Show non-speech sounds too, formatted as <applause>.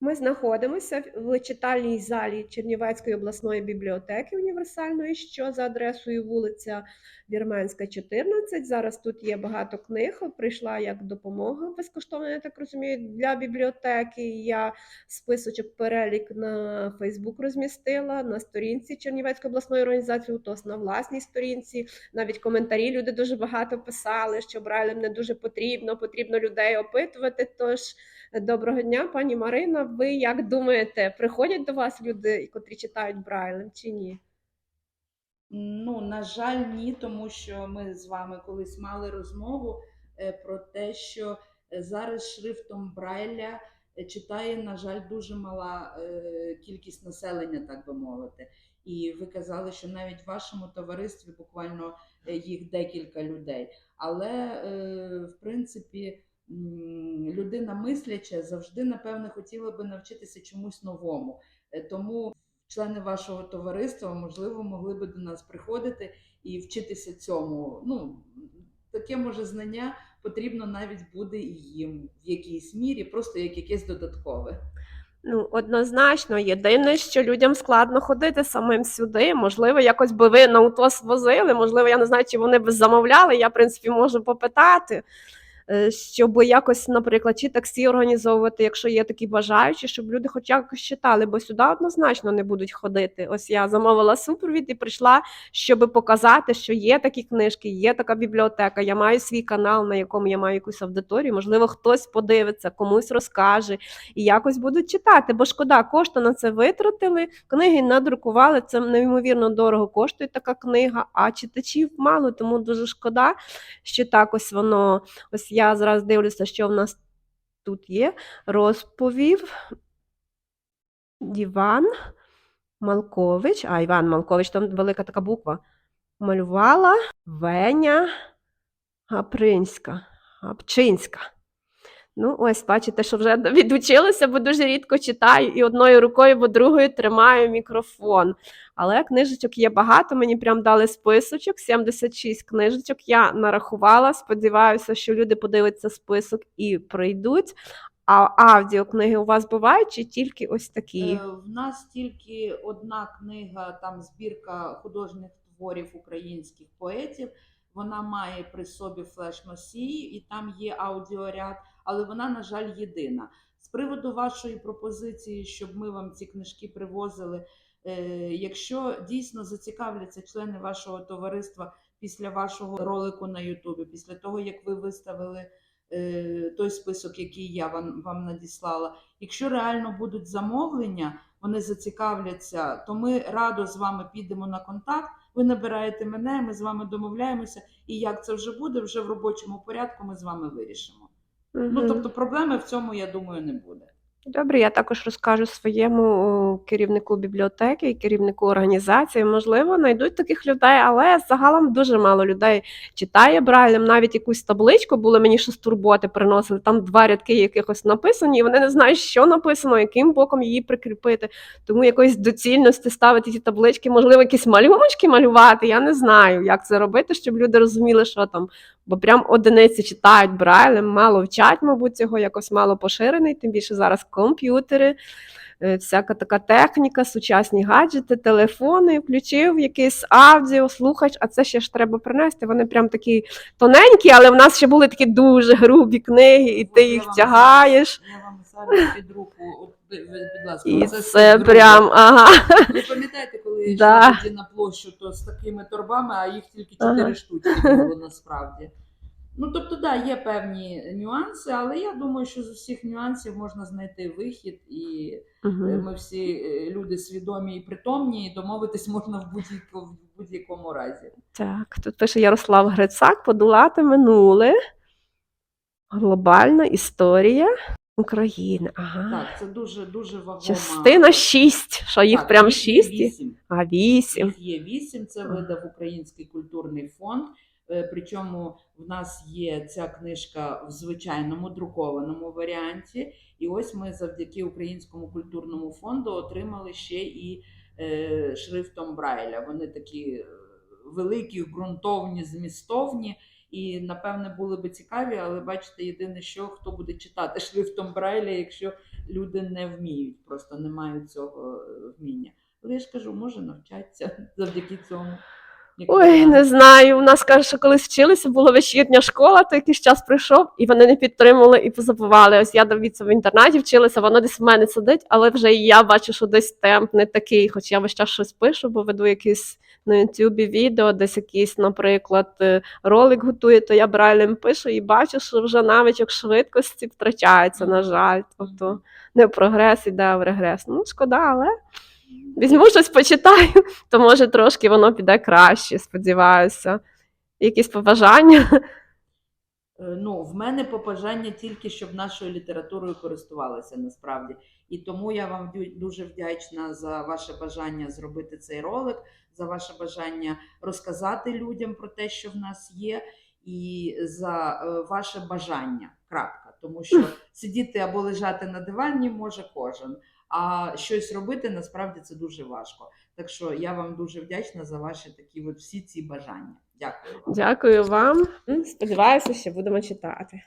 Ми знаходимося в читальній залі Чернівецької обласної бібліотеки універсальної, що за адресою вулиця Вірменська, 14. Зараз тут є багато книг. Прийшла як допомога безкоштовна, я так розумію, для бібліотеки. Я списочок перелік на Фейсбук розмістила на сторінці Чернівецької обласної організації УТОС, на власній сторінці. Навіть коментарі люди дуже багато писали, що Брайлем не дуже потрібно, потрібно людей опитувати. Тож Доброго дня, пані Марина. Ви як думаєте, приходять до вас люди, котрі читають Брайлем чи ні? Ну, на жаль, ні, тому що ми з вами колись мали розмову е, про те, що е, зараз шрифтом Брайля е, читає, на жаль, дуже мала кількість населення, так би мовити. І ви казали, що навіть в вашому товаристві буквально їх декілька людей. Але, в принципі, людина мисляча завжди, напевне, хотіла би навчитися чомусь новому. Е, Тому члени вашого товариства, можливо, могли би до нас приходити і вчитися цьому. Ну, таке може знання потрібно навіть буде і їм в якійсь мірі, просто як якесь додаткове. Ну, однозначно, єдине, що людям складно ходити самим сюди. Можливо, якось би ви на УТОС возили, можливо, я не знаю, чи вони б замовляли. Я, в принципі, можу попитати, щоб якось, наприклад, чи таксі організовувати, якщо є такі бажаючі, щоб люди хоч якось читали, бо сюди однозначно не будуть ходити. Ось я замовила супровід і прийшла, щоб показати, що є такі книжки, є така бібліотека. Я маю свій канал, на якому я маю якусь аудиторію. Можливо, хтось подивиться, комусь розкаже і якось будуть читати. Бо шкода, кошти на це витратили, книги надрукували. Це неймовірно дорого коштує така книга, а читачів мало, тому дуже шкода, що так ось воно. Ось я зараз дивлюся, що в нас тут є. Розповів Іван Малкович. А, Іван Малкович, там велика така буква. Малювала Веня Гапринська. Гапчинська. Ну, ось, бачите, що вже відучилася, бо дуже рідко читаю і одною рукою, бо другою тримаю мікрофон. Але книжечок є багато. Мені прям дали списочок, 76 книжечок. Я нарахувала. Сподіваюся, що люди подивляться список і прийдуть. А аудіокниги у вас бувають чи тільки ось такі? Е, В нас тільки одна книга, там збірка художніх творів українських поетів. Вона має при собі флеш-носій, і там є аудіоряд, але вона, на жаль, єдина. З приводу вашої пропозиції, щоб ми вам ці книжки привозили, е, якщо дійсно зацікавляться члени вашого товариства після вашого ролику на Ютубі, після того як ви виставили е, той список, який я вам, вам надіслала, якщо реально будуть замовлення, вони зацікавляться, то ми радо з вами підемо на контакт. Ви набираєте мене, ми з вами домовляємося, і як це вже буде, вже в робочому порядку ми з вами вирішимо. Ну тобто проблеми в цьому, я думаю, не буде. Добре, я також розкажу своєму керівнику бібліотеки і керівнику організації. Можливо, знайдуть таких людей, але загалом дуже мало людей читає Брайлем. Навіть якусь табличку були мені що з турботи приносили. Там два рядки якихось написані, і вони не знають, що написано, яким боком її прикріпити. Тому якоїсь доцільності ставити ці таблички, можливо, якісь малюночки малювати. Я не знаю, як це робити, щоб люди розуміли, що там. Бо прям одиниці читають Брайлем, мало вчать, мабуть, цього якось мало поширений, тим більше зараз комп'ютери, е, всяка така техніка, сучасні гаджети, телефони, включив якийсь аудіо, слухач, а це ще ж треба принести. Вони прям такі тоненькі, але в нас ще були такі дуже грубі книги, і ти їх тягаєш. Я вам зараз під руку, будь ласка, І це прям, ага. Ви пам'ятаєте, коли Да. йшла на площу, то з такими торбами, а їх тільки чотири Ага. штуки <laughs> було насправді. Ну, тобто, да, є певні нюанси, але я думаю, що з усіх нюансів можна знайти вихід, і Мгм. ми всі е, люди свідомі і притомні, і домовитись можна в будь-якому, в будь-якому разі. Так, тут пише Ярослав Грицак, подолати минуле. Глобальна історія України. Ага. Так, це дуже дуже вагома. Частина 6, що їх Так, прям їх є 6, вісім. а 8. Їх є вісім. Це видав Український культурний фонд. Е, Причому в нас є ця книжка в звичайному друкованому варіанті. І ось ми завдяки Українському культурному фонду отримали ще і е, шрифтом Брайля. Вони такі е, великі, ґрунтовні, змістовні. І напевне були би цікаві, але бачите, єдине, що хто буде читати шрифтом Брайля, якщо люди не вміють, просто не мають цього е, вміння. Але я ж кажу, може навчатися <laughs> завдяки цьому. Ой, не знаю. У нас каже, що колись вчилися, була вечірня школа, то якийсь час прийшов, і вони не підтримали і позабували. Ось я дивіться в інтернаті вчилася, воно десь в мене сидить, але вже і я бачу, що десь темп не такий, хоч я весь час щось пишу, бо веду якісь на Ютубі відео, десь якийсь, наприклад, е, ролик готую, то я брайлем пишу і бачу, що вже навичок швидкості втрачається, на жаль. Тобто не в прогрес іде, а в регрес. Ну, шкода, але візьму щось почитаю, <laughs> то може трошки воно піде краще, сподіваюся. Якісь побажання. Е, Ну, в мене побажання тільки, щоб нашою літературою користувалися насправді. І тому я вам дуже вдячна за ваше бажання зробити цей ролик, за ваше бажання розказати людям про те, що в нас є, і за е, ваше бажання. Крапка. Тому що <laughs> сидіти або лежати на дивані може кожен, а щось робити насправді це дуже важко. Так що я вам дуже вдячна за ваші такі от всі ці бажання. Дякую вам. Дякую вам. Сподіваюся, що будемо читати.